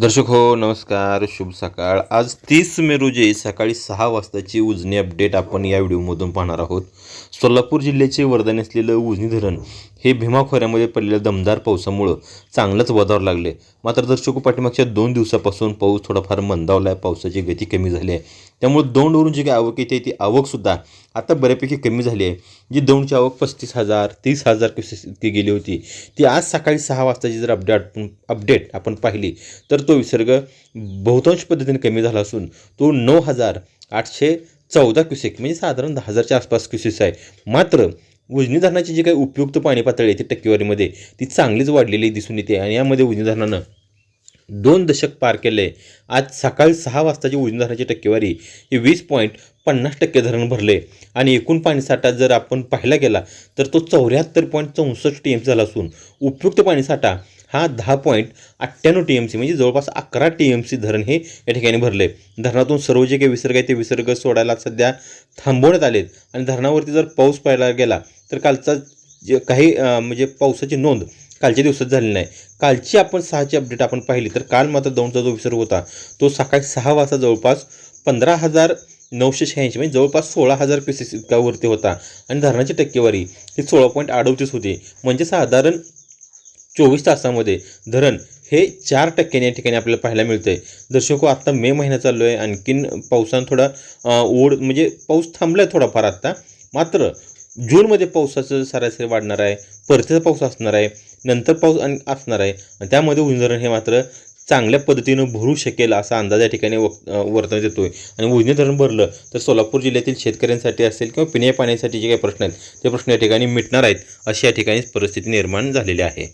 दर्शक हो नमस्कार शुभ सकाळ. आज तीस मे रोजी सकाळी सहा वाजताची उजनी अपडेट आपण या व्हिडिओमधून पाहणार आहोत. सोलापूर जिल्ह्याचे वरदान असलेलं उजनी धरण हे भीमा खोऱ्यामध्ये पडलेल्या दमदार पावसामुळं चांगलंच वधावर लागले मात्र दर्शको पाठीमागच्या दोन दिवसापासून पाऊस थोडाफार मंदावला आहे पावसाची गती कमी झाली आहे. त्यामुळे दौंडवरून जी काही आवक येते ती आवकसुद्धा आता बऱ्यापैकी कमी झाली आहे. जी दौंडची आवक पस्तीस हजार तीस हजार क्युसेस इतकी गेली होती ती आज सकाळी सहा वाजताची जर अपडेट अपडेट आपण पाहिली तर तो विसर्ग बहुतांश पद्धतीने कमी झाला असून तो नऊ हजार आठशे चौदा क्युसेक म्हणजे साधारण दहा हजारच्या आसपास क्युसेस आहे. मात्र उजनी धरणाची जी काही उपयुक्त पाणी पातळी आहे ती टक्केवारीमध्ये ती चांगलीच वाढलेली दिसून येते आणि यामध्ये उजनी धरणानं दोन दशक पार केले. आज सकाळी सहा वाजताची उजनी धरणाची टक्केवारी ही वीस पॉईंट पन्नास टक्के धरण भरले. आणि एकूण पाणीसाठा जर आपण पाहायला गेला तर तो चौऱ्याहत्तर पॉईंट चौसष्ट टी एम झाला असून उपयुक्त पाणीसाठा हा दहा पॉईंट अठ्ठ्याण्णव टी एम सी म्हणजे जवळपास अकरा टी एम सी धरण हे या ठिकाणी भरले. धरणातून सर्व जे काही विसर्ग आहे ते विसर्ग सोडायला सध्या थांबवण्यात आलेत. आणि धरणावरती जर पाऊस पाहायला गेला तर कालचा जे काही म्हणजे पावसाची नोंद कालच्या दिवसात झाली नाही. कालची आपण सहाची अपडेट आपण पाहिली तर काल मात्र दौंडचा जो विसर्ग होता तो सकाळी सहा वाजता जवळपास पंधरा हजार नऊशे शहाऐंशी म्हणजे जवळपास सोळा हजार पीसेस इतकावरती होता. आणि धरणाची टक्केवारी ही सोळा पॉईंट अडोतीस होती. म्हणजे साधारण चोवीस तासामध्ये धरण हे चार टक्क्याने या ठिकाणी आपल्याला पाहायला मिळतं आहे दर्शको हो, आत्ता मे महिना चाललो आहे आणखीन पावसानं थोडा ओढ म्हणजे पाऊस थांबला आहे थोडाफार आत्ता मात्र जूनमध्ये पावसाचं सरासरी वाढणार आहे. परतीचा पाऊस असणार आहे. नंतर पाऊस आणि असणार आहे. आणि त्यामध्ये उजनी धरण हे मात्र चांगल्या पद्धतीनं भरू शकेल असा अंदाज या ठिकाणी वक वर्तवण्यात येतो आहे आणि उजनी धरण भरलं तर सोलापूर जिल्ह्यातील शेतकऱ्यांसाठी असेल किंवा पिण्या पाण्यासाठी जे काही प्रश्न आहेत ते प्रश्न या ठिकाणी मिटणार आहेत अशी या ठिकाणी परिस्थिती निर्माण झालेली आहे.